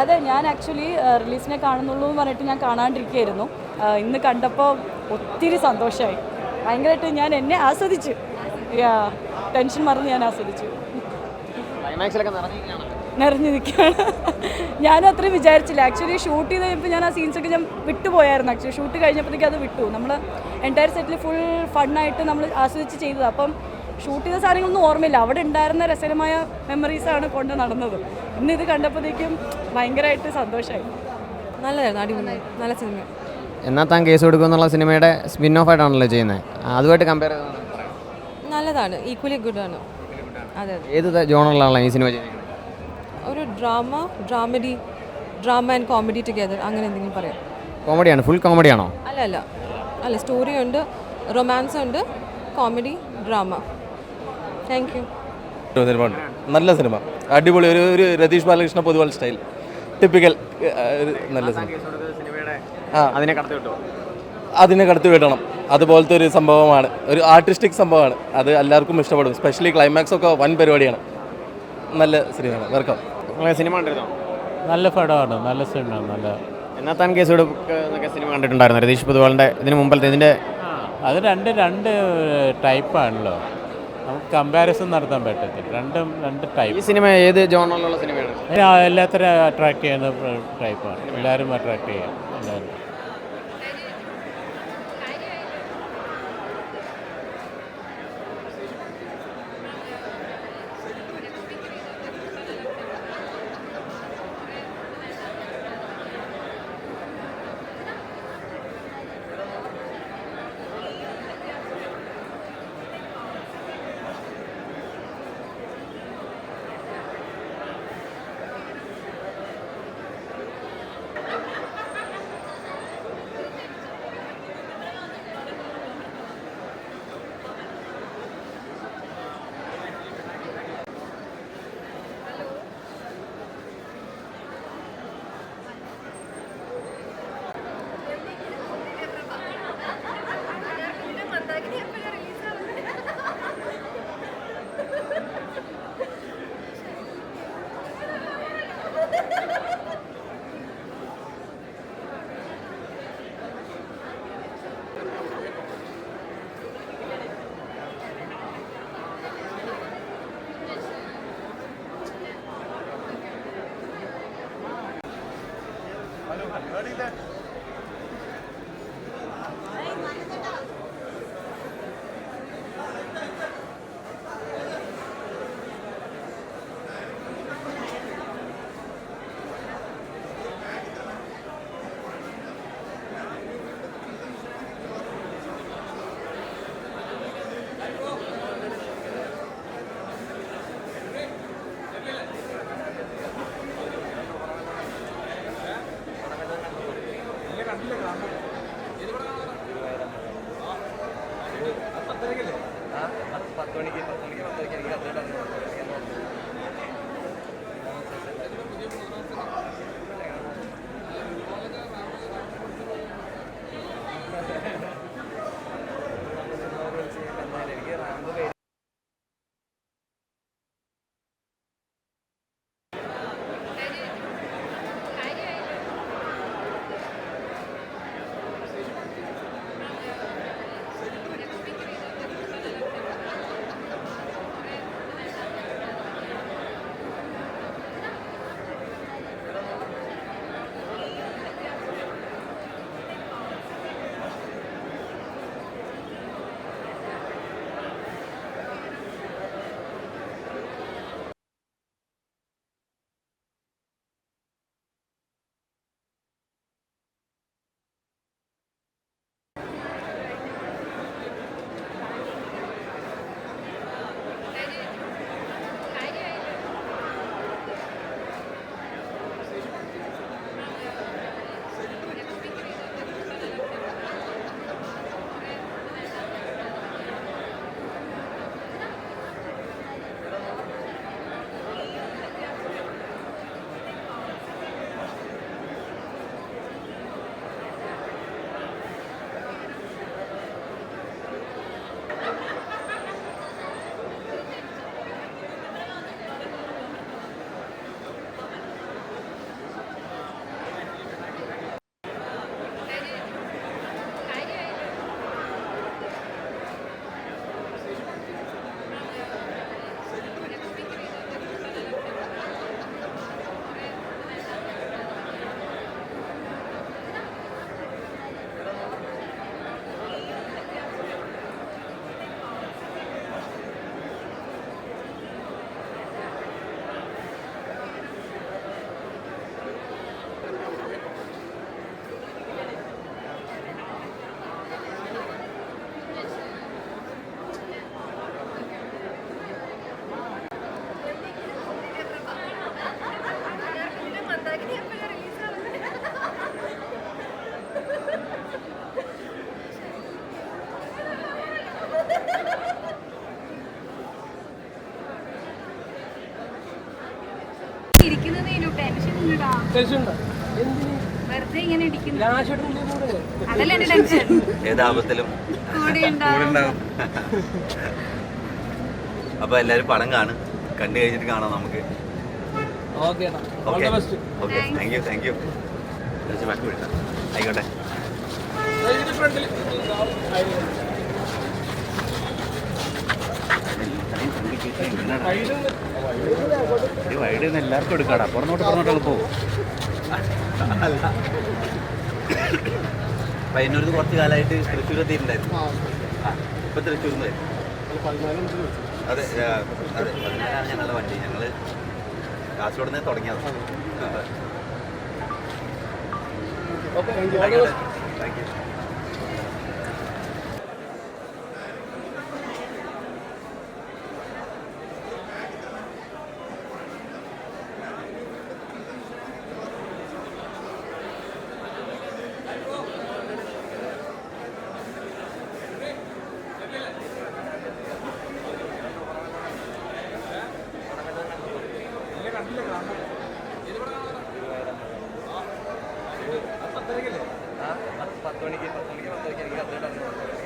അതെ ഞാൻ ആക്ച്വലി റിലീസിനെ കാണുന്നുള്ളൂ എന്ന് പറഞ്ഞിട്ട് ഞാൻ കാണാണ്ടിരിക്കുകയായിരുന്നു. ഇന്ന് കണ്ടപ്പോൾ ഒത്തിരി സന്തോഷമായി. ഭയങ്കരമായിട്ട് ഞാൻ എന്നെ ആസ്വദിച്ചു. യാ ടെൻഷൻ മറന്ന് ഞാൻ ആസ്വദിച്ചു. നിറഞ്ഞു നിൽക്കുകയാണ് ഞാനും അത്രയും വിചാരിച്ചില്ല. ആക്ച്വലി ഷൂട്ട് ചെയ്ത് കഴിഞ്ഞപ്പോൾ ഞാൻ ആ സീൻസൊക്കെ ഞാൻ വിട്ടുപോയായിരുന്നു. ആക്ച്വലി ഷൂട്ട് കഴിഞ്ഞപ്പോഴത്തേക്ക് അത് വിട്ടു. നമ്മൾ എന്റയർ സെറ്റിൽ ഫുൾ ഫണ്ണായിട്ട് നമ്മൾ ആസ്വദിച്ച് ചെയ്തത്. അപ്പം ഷൂട്ട് ചെയ്ത സാധനങ്ങളൊന്നും ഓർമ്മയില്ല. അവിടെ ഉണ്ടായിരുന്ന രസകരമായ മെമ്മറീസാണ് കൊണ്ട് നടന്നത്. ഇന്ന് ഇത് കണ്ടപ്പോഴത്തേക്കും ഭയങ്കരമായിട്ട് സന്തോഷമായി നല്ലതായിരുന്നു അടിപൊളി. നല്ല സിനിമ. എന്നാൽ താൻ കേസ് കൊടുക്കുമെന്നുള്ള സിനിമയുടെ സ്പിൻ ഓഫ് ആയിട്ടാണല്ലോ ചെയ്യുന്നത്. അതുമായിട്ട് കമ്പയർ ചെയ്ത് നല്ലതാണ്. ഈക്വലി ഗുഡ് ആണ്. അതെ ഏത് ജോണറിലാണല്ലോ ഈ സിനിമ ചെയ്യുന്നത്? ഒരു drama dramedy drama and comedy together അങ്ങനെ എന്തെങ്കിലും പറയാം. കോമഡിയാണ് ഫുൾ കോമഡിയാണോ അല്ല അല്ല. അല്ല സ്റ്റോറി ഉണ്ട് റൊമാൻസ് ഉണ്ട് comedy drama thank you cinema ഉണ്ട് നല്ല സിനിമ. അടിപൊളി. ഒരു ഒരു രതീഷ് ബാലകൃഷ്ണ പൊതുവാൾ സ്റ്റൈൽ ടിപ്പിക്കൽ നല്ല സിനിമ. ആ. അതിനെ കടത്തി വിട്ടോ? അതിനെ കടത്തി വിടണം. അതുപോലത്തെ ഒരു സംഭവമാണ്. ഒരു ആർട്ടിസ്റ്റിക് സംഭവമാണ്. അത് എല്ലാവർക്കും ഇഷ്ടപ്പെടും. സ്പെഷ്യലി ക്ലൈമാക്സ് ഒക്കെ വൻ പരിപാടിയാണ്. നല്ല സിനിമയാണ്. വെൽക്കം സിനിമ കണ്ടിരുന്നോ? നല്ല പടമാണ്. നല്ല സിനിമയാണ്. നല്ല എന്നാൽ താൻ കേസ് എന്നൊക്കെ സിനിമ കണ്ടിട്ടുണ്ടായിരുന്നു. രതീഷ് പൊതുവാളിന്റെ ഇതിന് മുമ്പത്തെ ഇതിന്റെ അത് രണ്ട് രണ്ട് ടൈപ്പാണല്ലോ കമ്പാരിസൺ നടത്താൻ പറ്റത്തില്ല. രണ്ടും രണ്ട് ഈ ടൈപ്പ് സിനിമ ഏത് ജോണറിലുള്ള സിനിമയാണ് എല്ലാത്തരം അട്രാക്ട് ചെയ്യുന്ന ടൈപ്പാണ് എല്ലാവരും അട്രാക്ട് ചെയ്യാം. എല്ലാവരും. ಮಾಡಿದೆ പത്ത് മണിക്ക് പത്ത് മണിക്ക് പത്തരയ്ക്ക് എനിക്ക് അത്രയും ഏതാപത്തിലും. അപ്പൊ എല്ലാരും പടം കാണും. കണ്ടു കഴിഞ്ഞിട്ട് കാണാം നമുക്ക്. Okay okay. Thank you thank you back വിളിക്കാം. ആയിക്കോട്ടെ. വൈഡ് എല്ലാവർക്കും എടുക്കാടാ പുറന്നോട്ട് പുറന്നോട്ട് പോകും പയ്യന്നൂരിൽ കുറച്ച് കാലമായിട്ട് തൃശ്ശൂർ എത്തിയിട്ടുണ്ടായിരുന്നു. ഇപ്പൊ തൃശ്ശൂർന്ന് അതെ അതെ. പതിനാലാണ് ഞങ്ങളുടെ വണ്ടി. ഞങ്ങൾ കാസർഗോഡ് നിന്ന് തുടങ്ങിയത്. താങ്ക് യു പത്ത് മണിക്ക് പത്ത് മണിക്ക് പത്തരയ്ക്ക് എനിക്ക് അപ്ഡേറ്റ്